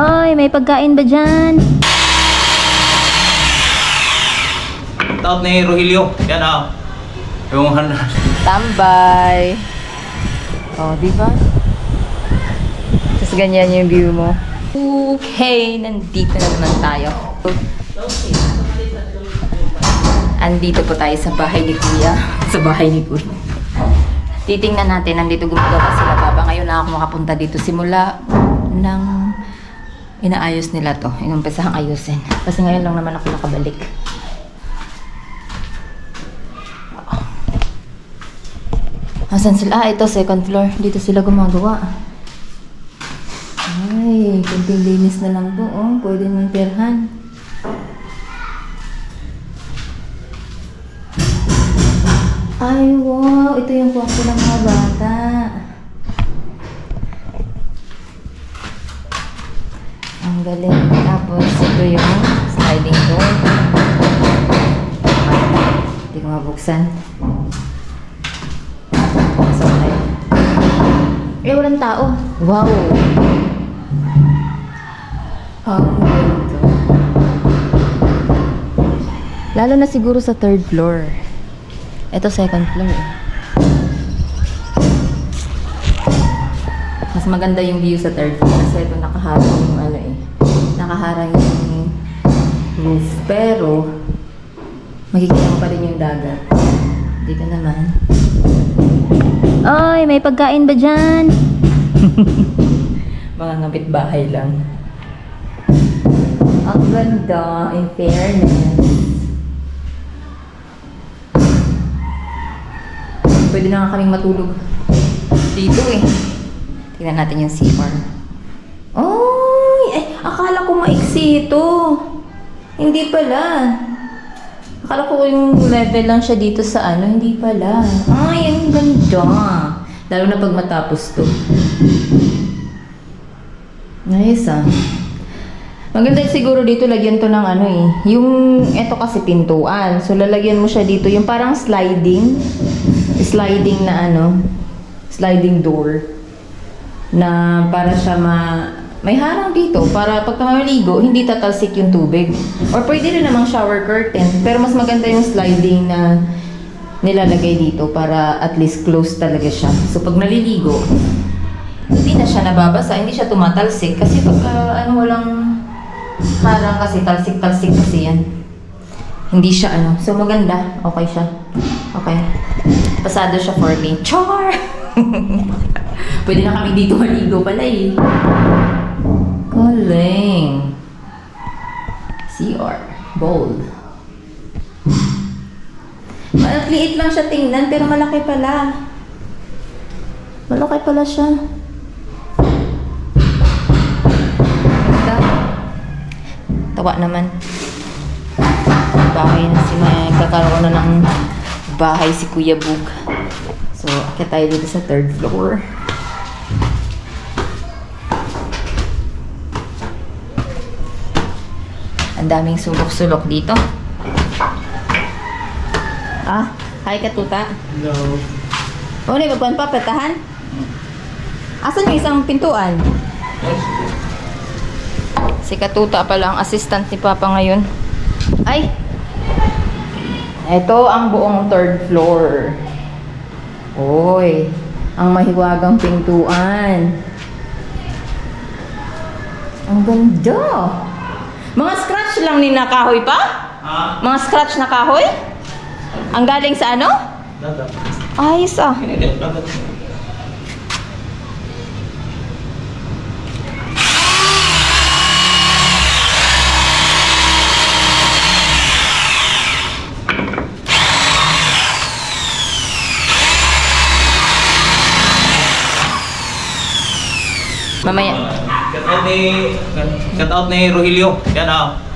Oy, may pagkain ba dyan? Taot ni Rogelio. Yan ah. Yung. Tambay. Oh, di ba? Tapos ganyan yung view mo. Okay, nandito na naman tayo. Andito po tayo sa bahay ni Kuya. sa bahay ni Kuya. Titingnan natin, nandito gumagawa sila baba. Ngayon na ako makapunta dito simula ng inaayos nila to. Inumpisahang ayusin. Kasi ngayon lang naman ako nakabalik. Asan sila? Ah, ito, second floor. Dito sila gumagawa. Ay, kunting linis na lang po, oh. Pwede nang perhan. Ay, wow. Ito yung kwarto ng mga bata. Ang galing. Tapos, ito yung sliding door. Hindi ko mabuksan. Pasok tayo. Eh, walang tao. Wow! Ang ganda. Lalo na siguro sa third floor. Ito second floor. eh. Mas maganda yung view sa third floor kasi ito eh. Nakaharang yung roof. Pero, makikita mo pa rin yung dagat. Dito naman. Oy, may pagkain ba dyan? Mga ngabit bahay lang. Ang ganda, in fairness. Pwede na nga kaming matulog dito eh. Tingnan natin yung CR. Oy! Akala ko maiksi ito. Hindi pala. Akala ko yung level lang siya dito sa ano. Hindi pala. Ay, ang ganda. Lalo na pag matapos to. Nice ah. Maganda siguro dito lagyan to ng ano eh. Yung eto kasi pintuan. So lalagyan mo siya dito yung parang sliding sliding na ano, sliding door na para siya ma may harang dito para pag maligo, hindi tatalsik yung tubig. Or pwede rin namang shower curtain. Pero mas maganda yung sliding na nilalagay dito para at least close talaga siya. So pag naliligo, hindi na siya nababasa, hindi siya tumatalsik. Kasi pag ah, ano walang harang kasi, talsik-talsik kasi yan. Hindi siya ano. So maganda. Okay siya. Okay. Pasado siya for me. Char! Pwede na kami dito maligo pala eh. Galing. CR. Bold. Maliit lang siya tingnan, pero malaki pala. Malaki pala siya. Ganda. Tawa naman. Bahay na si magkakaroon na ng bahay si Kuya Bug. So, akit tayo dito sa third floor. Ang daming sulok-sulok dito. Ah, hi Katuta. Hello. O, na magkuhan pa, petahan? Asan yung isang pintuan? Si Katuta pala ang assistant ni Papa ngayon. Ay! Ito ang buong third floor. Oy, ang mahiwagang pintuan. Ang ganda! Mga scratch lang ni na kahoy pa? Ah? Mga scratch na kahoy? Ang galing sa ano? Dagat. Ayos ah. Dagat. Mamaya. Cut out ni... Cut out ni Rogelio. Yan ah.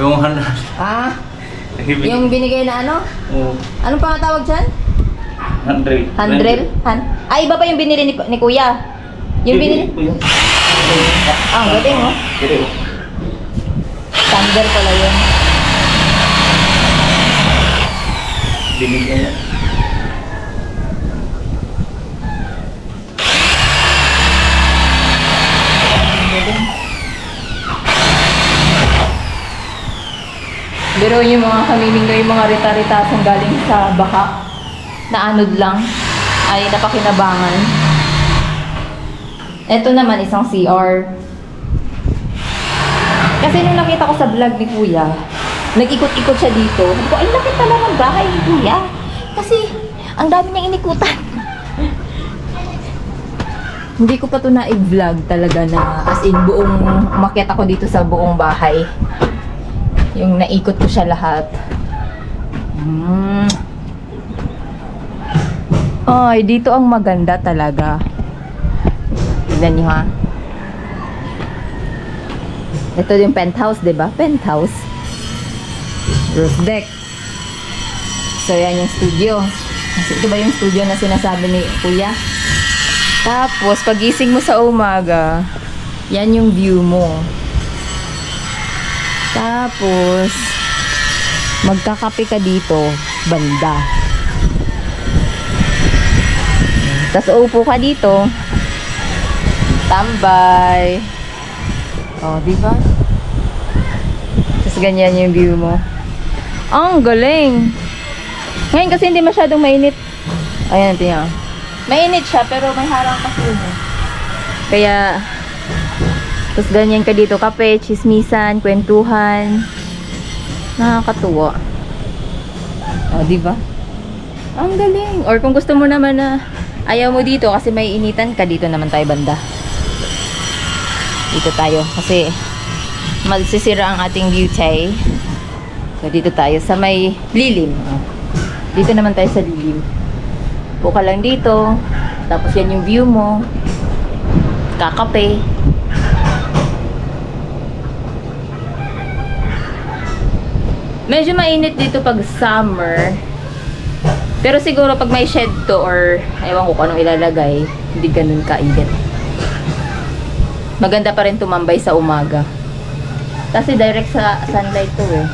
Yung han... Ah, yung binigay na ano? Oh, Anong pangatawag dyan? hundred. Handrel? Han Ay, iba pa yung binili ni, ni Kuya. Yung binili? Ah, ang galing oh. Hindi. Thunder pala yun. Binigyan niya. Ang galing. Pero yung mga kamimingo, yung mga rita-ritasang galing sa baka, na anod lang, ay napakinabangan. Ito naman, isang CR. Kasi nung nakita ko sa vlog ni Kuya, nag-ikot-ikot siya dito. Sabi ko, ay laki pala ng bahay ni Kuya. Kasi, ang dami niyang inikutan. Hindi ko pa to na i-vlog talaga na as in buong umakyat ako dito sa buong bahay. Yung naikot ko siya lahat. Mm. Ay, dito ang maganda talaga. Tignan niyo ha. Ito yung penthouse, di ba? Penthouse. Roof deck. So, yan yung studio. Ito ba yung studio na sinasabi ni Kuya? Tapos, pagising mo sa umaga, yan yung view mo. Tapos, magkakape ka dito, banda. Tapos, upo ka dito, tambay. Oh, di ba? Tapos, ganyan yung view mo. Ang galing! Ngayon kasi hindi masyadong mainit. Ayan, tingnan. Mainit siya, pero may harang kasi yun. Kaya, tapos ganyan ka dito, kape, chismisan, kwentuhan. Nakakatuwa. O, di ba? Ang galing. Or kung gusto mo naman na ayaw mo dito kasi may initan ka, dito naman tayo banda. Dito tayo. Kasi magsisira ang ating beauty. So, dito tayo sa may lilim. Dito naman tayo sa lilim. Upo ka lang dito. Tapos yan yung view mo. Kakape. Medyo mainit dito pag summer. Pero siguro pag may shed to or ewan ko kung anong ilalagay, hindi ganun kainit. Maganda pa rin tumambay sa umaga. Kasi direct sa sunlight to eh.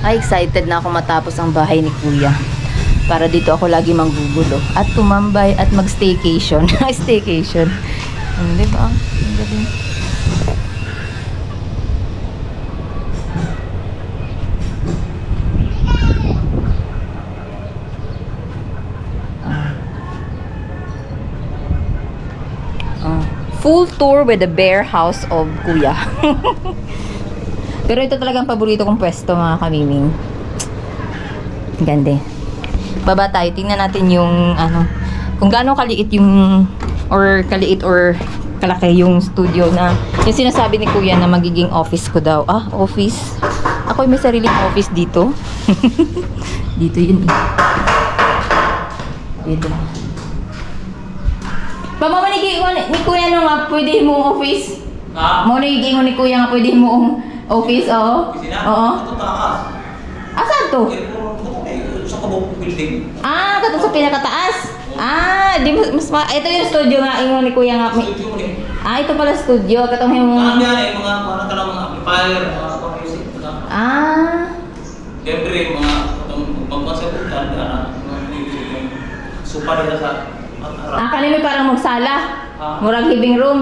Ay, excited na ako matapos ang bahay ni Kuya. Para dito ako lagi manggugulo. At tumambay at mag-staycation. staycation. Hmm, di ba? Ang galing. Ah. Full tour with the bear house of Kuya. Pero ito talagang paborito kong pwesto mga kamiming. Ganda. Baba tayo. Tingnan natin yung ano, kung gaano kaliit yung or kaliit or kalaki yung studio na yung sinasabi ni Kuya na magiging office ko daw. Ah, office. Ako may sariling office dito. dito yun. Dito. Baba ni, ni Kuya no nga, pwede mo office. Ha? Mo nagiging mo ni Kuya nga pwede mo office, oo. Oo. Ito taas. Asan to? Eh, eh, sa kabuk building. Ah, kato sa pinakataas. Ah, di mas, mas ma- ito yung studio nga ingon ni Kuya nga. May- Studio ni. Ah, ito pala studio. Katong yung Kanan yan eh, mga mga ka mga amplifier, mga music, mga Ah. Siyempre, mga katong magpasabutan na mga music, supa nila sa harap. Ah, kanina may parang magsala. Ah. Murag living room.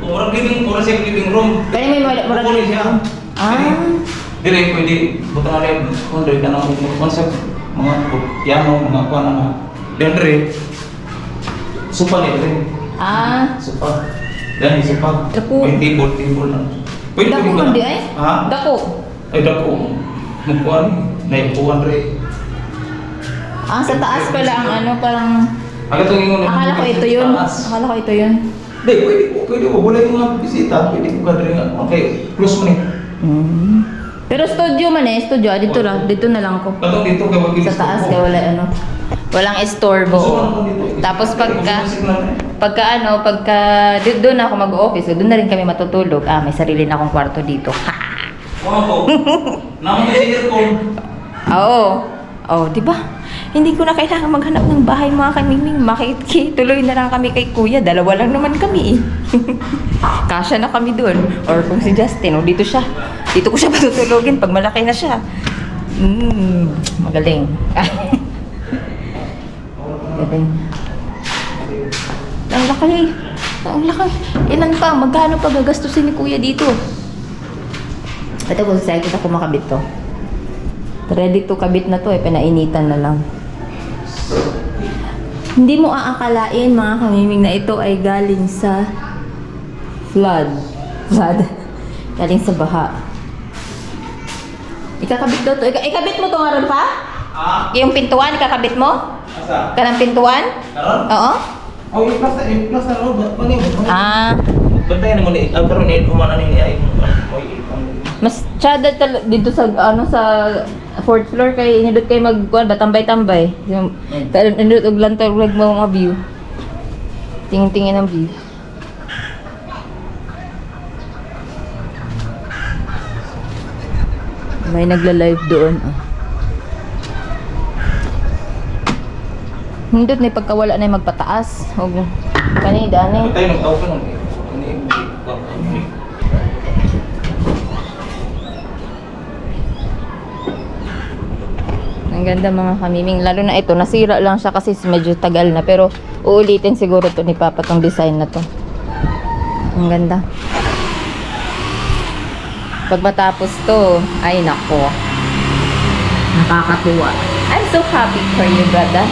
Murag living, murag sa living room. Kaya may murag- living room. Ah. Dire- Dire, pwede, buta rin, kung dire ka na concept, mga piano, mga kuha na. Then dire, supa nila rin. Ah. Supa. Yan, supa. Dako. May table, table na. Pwede Dako na. di ay? Ha? Dako. Ay, dako. Magkuhan, naipuan rin. Ah, sa taas pala ang ano, parang... Aga itong ingon. Akala ko ito yun. Akala ko ito yun. Hindi, pwede ko, pwede ko. Wala yung mga bisita. Pwede ko ka rin nga. Okay, close mo ni. Mm. Pero studio man eh, studio. Ah, Dito lang, dito na lang ko. Katong dito kay wag Sa taas kaya wala ano. Walang estorbo. Tapos pagka pagka ano, pagka doon ako mag-office, doon na rin kami matutulog. Ah, may sarili na akong kwarto dito. Wow ko. Naman kasi aircon. Oo. Oh, 'di ba? Hindi ko na kailangan maghanap ng bahay mga kamiming. Makikituloy na lang kami kay kuya. Dalawa lang naman kami eh. Kasya na kami doon. Or kung si Justin, oh, dito siya. Dito ko siya patutulogin pag malaki na siya. Mm, magaling. magaling. Ang laki. Ang laki. Ilan pa? Magkano pa gagastusin ni kuya dito? Ito kung saan kita kumakabit to. Ready to kabit na to eh, pinainitan na lang. Hindi mo aakalain mga kamiming na ito ay galing sa flood. Flood. galing sa baha. Ikakabit daw to. Ika- ikabit mo to nga pa? Ah, Yung pintuan, ikakabit mo? asa? Kanang pintuan? Karon? Oo? Oh, yung plus, yung plus na road. Mali, mali. Ah, Bantay na mo ni, ah, pero ni, humana ni, ay, mas tsada tal- dito sa ano sa fourth floor kay nindot kay magkuan ba tambay-tambay. Yung tal nindot og lantag ug mga view. Tingin-tingin ang view. May nagla-live doon. Oh. Nindot na pagkawala na magpataas. Og kani dani. Bantay nang tao ka nung, ini, Ang ganda mga kamiming. Lalo na ito, nasira lang siya kasi medyo tagal na. Pero uulitin siguro to ni Papa tong design na to. Ang ganda. Pag matapos to, ay nako. Nakakatuwa. I'm so happy for you, brother.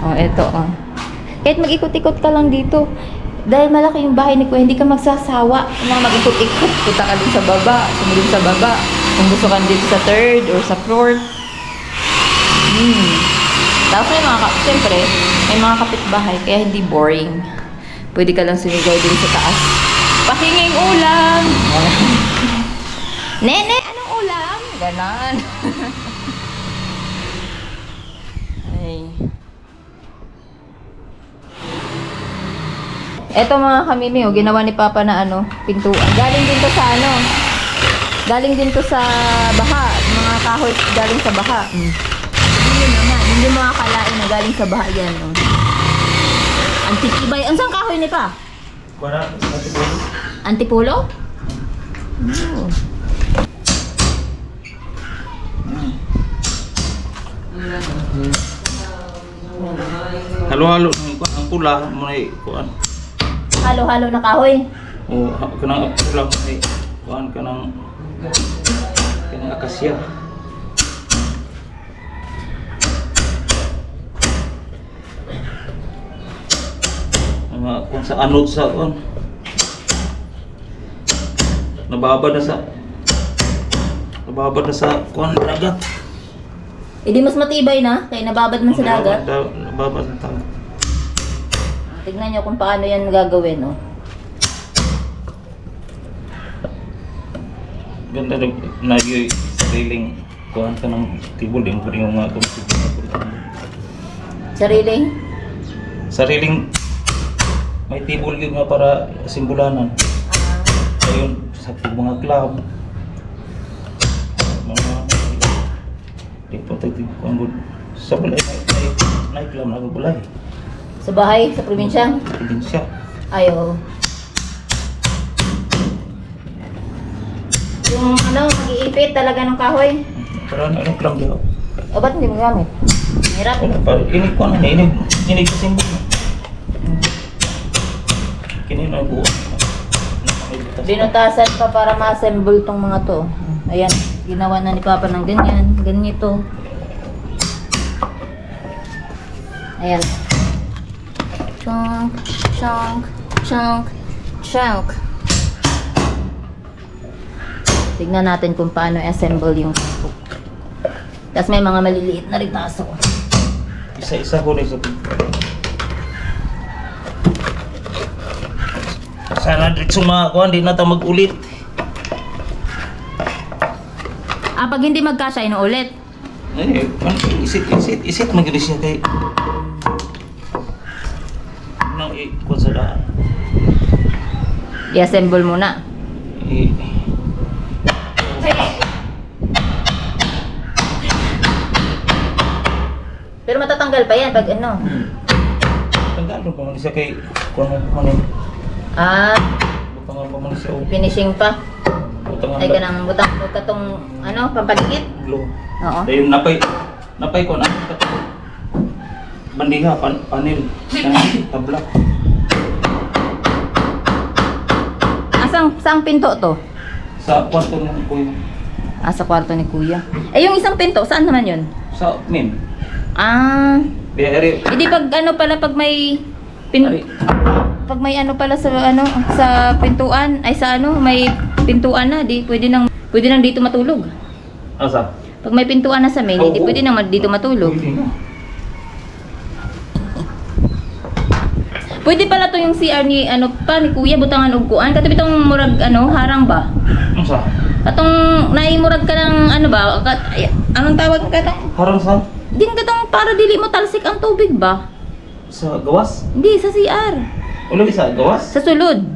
oh, ito oh. Kahit mag-ikot-ikot ka lang dito. Dahil malaki yung bahay ni Kuya, hindi ka magsasawa na mag-ikot-ikot. Punta ka dun sa baba, sumunod sa baba. Kung gusto ka dito sa third or sa fourth. Hmm. Tapos may mga, siyempre, may mga kapitbahay, kaya hindi boring. Pwede ka lang sumigaw din sa taas. Pakinging ulam! Nene, anong ulam? Ganon. Ay. Eto mga kamimi, oh, ginawa ni Papa na ano, pintuan. Galing din to sa ano, galing din to sa baha. Mga kahoy galing sa baha. Mm. Hindi yun naman, hindi mo akalain na galing sa baha yan. Oh. Ang titibay. Ang saan kahoy ni Pa? Para, sa tubo. Antipulo? Oh. Halo-halo, ang pula, may, kuan. Halo-halo na kahoy. O, ha- kanang pula, may, kuan, kanang, kanang akasya. Mga, kung sa anod sa, kuan. Nababad na sa, nababad na sa, kuan, dagat. Eh di mas matibay na, kaya nababad man sa dagat. Nababad, na tayo. Tignan nyo kung paano yan gagawin, oh. Ganda rin na yung sariling kuhan ka ng tibol din ko rin yung mga kung Sarili. Sariling may tibol yun nga para simbolanan. Ayun, sa mga club. Mga di po tayo good. Sa bulay, may, may club na. Sa bahay, sa probinsya. Probinsya. Ayo. Yung ano, mag-iipit talaga ng kahoy. Para ano yung club daw. O ba't hindi mo gamit? Hirap. Wala pa, inig ko na, inig, inig sa simbol. Kini na buo. Binutasan pa para ma-assemble tong mga to. Ayan, ginawa na ni Papa ng ganyan, ganito. Ayan. Chunk, chunk, chunk, chunk. Tignan natin kung paano i-assemble yung Facebook. Tapos may mga maliliit na ritaso. Isa-isa ko rin sa Sana diretso mga kuhan, di na tayo mag-ulit. Ah, pag hindi magkasya, inuulit. Eh, ano, isit, isit, isit, magaling siya kay... Nang ikot sa daan. I-assemble muna. Eh, Pero matatanggal pa yan pag ano. tanggalon pa man siya kay... Kuhan mo pa man Ah, Butangan pa man siya. oh. finishing pa. Butangan Ay, ganang butang ka tong ano, pampaligid. Glue. Oo. Dahil napay... Napay ko na. Bandiha, pan, panel. Kanang tabla. Asang, sang pinto to? Sa kwarto ng kuya. Ah, sa kwarto ni kuya. Eh, yung isang pinto, saan naman yun? Sa min. Ah, eri. hindi pag ano pala, pag may... Pin, Ari. pag may ano pala sa ano sa pintuan ay sa ano may pintuan na di pwede nang pwede nang dito matulog Asa? pag may pintuan na sa main hindi Oo. pwede nang dito matulog Pwede na. pwede pala to yung CR ni ano pa ni kuya butangan og kuan katong bitong murag ano harang ba Asa? katong naimurag ka ng ano ba ay, anong tawag ka katong Harang sa? Din katong para dili mo talsik ang tubig ba Sa gawas? hindi sa CR Ulo sa gawas? sa sulod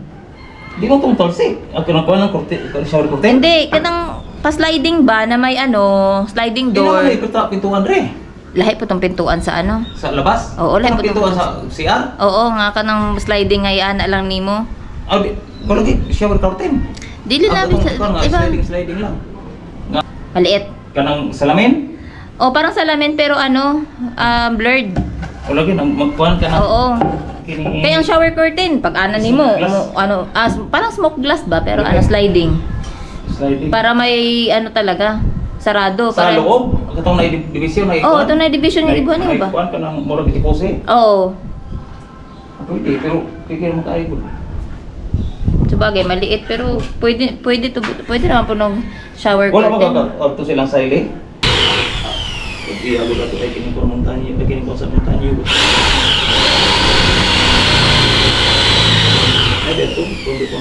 Di mo itong talsik. Ako na kuha ng kurte, shower curtain. hindi katong pa-sliding ba na may ano sliding Di naman door may pita pintuan re. lahi po tong pintuan sa ano Sa labas? Oo, Anong po pintuan sa CR? Oo, nga ka ng sliding ay ana lang nimo. Ah, di. Kung lagi, shower curtain. Dili na nga, iba. sliding, sliding lang. Nga, Maliit. kanang salamin? O parang salamin pero ano, um, blurred. O lagi, nang magkuhan ka na. Oo. Kini- Kaya ang shower curtain, pag Smoke glass. mo- ano, ah, parang smoke glass ba pero Okay. ano sliding. Sliding. Para may ano talaga, sarado sa para loob, katong na division na Oh, ito na division yung ibuan niyo ba? Kuhan ka ng murag itipose. Oo. Pwede, pero kikira mo tayo. Sabagay, maliit pero pwede pwede to pwede naman po ng shower Wala ba curtain. ka auto silang sile? Hindi ako dato ay kining ko montanyo, ay kining ko sa montanyo. Ay, dito, kundi ko.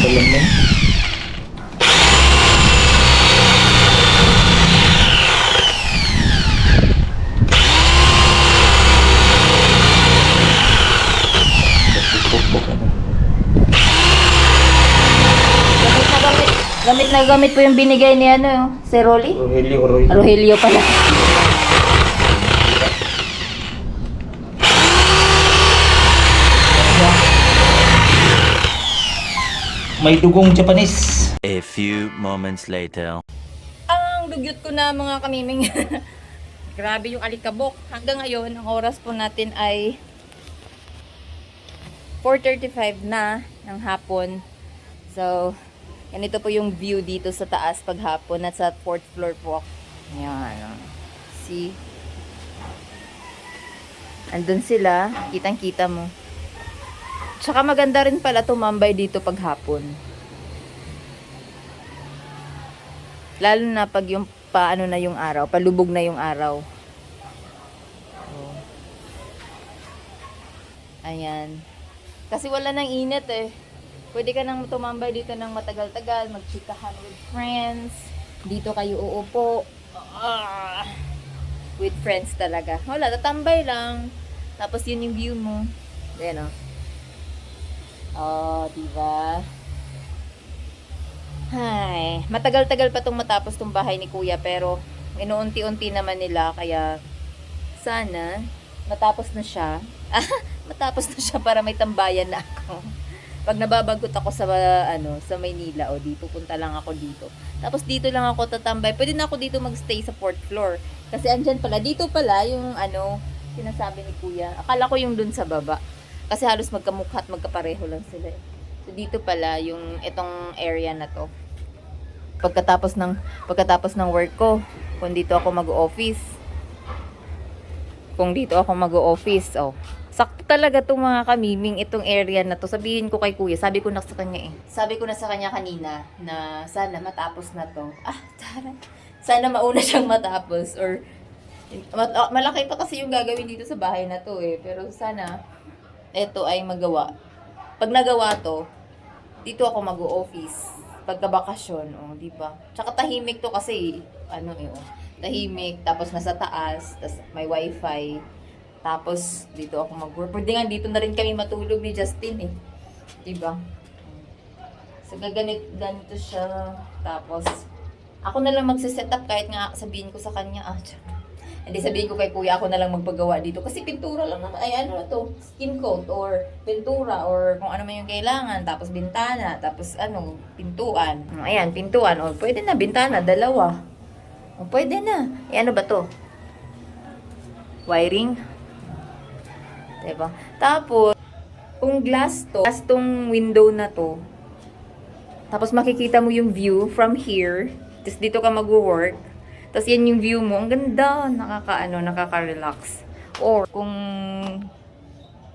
Salam mo. Pukpuk ano. Gamit na gamit. Na gamit po yung binigay ni ano, si Rolly. Rogelio, Rogelio. Rogelio pala. May dugong Japanese. A few moments later. Ang dugyot ko na mga kamiming. Grabe yung alikabok. Hanggang ngayon, ang oras po natin ay 4.35 na ng hapon. So, ganito po yung view dito sa taas paghapon at sa fourth floor po. Ayan. oh. See? Andun sila. Kitang-kita mo. Tsaka maganda rin pala tumambay dito paghapon. Lalo na pag yung paano na yung araw, palubog na yung araw. Oh. Ayan. Kasi wala nang init eh. Pwede ka nang tumambay dito ng matagal-tagal, magchikahan with friends. Dito kayo uupo. Ah, with friends talaga. Wala, tatambay lang. Tapos yun yung view mo. Ayan o. Oh, diba? Ay, matagal-tagal pa tong matapos tong bahay ni Kuya pero inuunti-unti naman nila kaya sana matapos na siya. matapos na siya para may tambayan na ako. Pag nababagot ako sa ano, sa Maynila o di pupunta lang ako dito. Tapos dito lang ako tatambay. Pwede na ako dito magstay sa fourth floor. Kasi andyan pala, dito pala yung ano, sinasabi ni Kuya. Akala ko yung dun sa baba. Kasi halos magkamukha at magkapareho lang sila. eh. So dito pala yung itong area na to. Pagkatapos ng pagkatapos ng work ko, kung dito ako mag-office. Kung dito ako mag-office, oh. Sakto talaga tong mga kamiming itong area na to. Sabihin ko kay kuya, sabi ko na sa kanya eh. Sabi ko na sa kanya kanina na sana matapos na to. Ah, tara. Sana mauna siyang matapos or ah, malaki pa kasi yung gagawin dito sa bahay na to eh. Pero sana ito ay magawa. Pag nagawa to, dito ako mag-office pagka bakasyon, oh, di ba? Tsaka tahimik to kasi ano eh, oh, tahimik tapos nasa taas, tapos may wifi. Tapos dito ako mag-work. Pwede nga dito na rin kami matulog ni Justin eh. Di ba? So gaganit ganito siya. Tapos ako na lang magse-set up kahit nga sabihin ko sa kanya, ah, tsa- hindi sabihin ko kay kuya ako na lang magpagawa dito. Kasi pintura lang naman. Ay ano na to? Skin coat or pintura or kung ano man yung kailangan. Tapos bintana. Tapos ano pintuan. Ayan pintuan. O pwede na bintana dalawa. O pwede na. Eh ano ba to? Wiring diba tapos kung glass to, glass tong window na to, tapos makikita mo yung view from here, tapos dito ka mag-work, tapos yan yung view mo, ang ganda, nakaka-ano, nakaka-relax. Or kung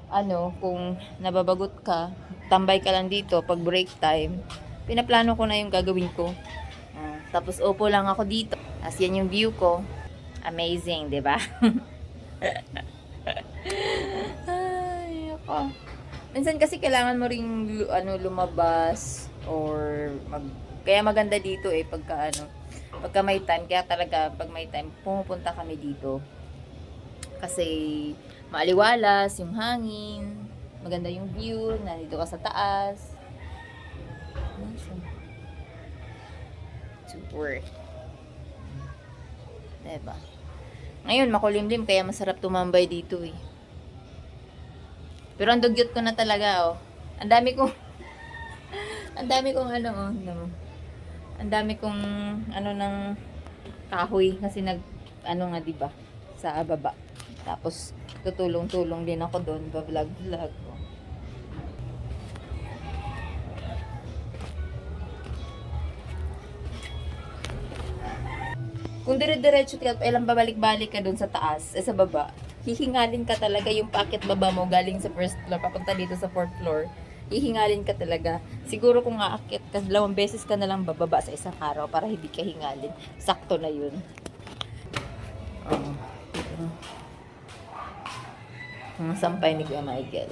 ano, kung nababagot ka, tambay ka lang dito pag break time, pinaplano ko na yung gagawin ko. Ah, tapos upo lang ako dito. As yan yung view ko. Amazing, di ba? Ay, ako. Minsan kasi kailangan mo ring ano, lumabas or mag... Kaya maganda dito eh, pagka ano, pagka may time. Kaya talaga, pag may time, pumupunta kami dito. Kasi maaliwalas, yung hangin, maganda yung view, nandito ka sa taas. Super. Diba? Ngayon, makulimlim, kaya masarap tumambay dito eh. Pero ang dugyot ko na talaga, oh. Ang dami kong, ang dami kong ano, oh, no. Ang dami kong, ano, ng kahoy. Kasi nag, ano nga, diba? Sa baba. Tapos, tutulong-tulong din ako doon, ba-vlog-vlog. Oh. Kung dire-diretso ka, ilang babalik-balik ka doon sa taas, eh sa baba, hihingalin ka talaga yung packet baba mo galing sa first floor, papunta dito sa fourth floor. Hihingalin ka talaga. Siguro kung aakit ka, dalawang beses ka na lang bababa sa isang araw para hindi ka hingalin. Sakto na yun. Oh. Mga sampay ni Kuya Michael.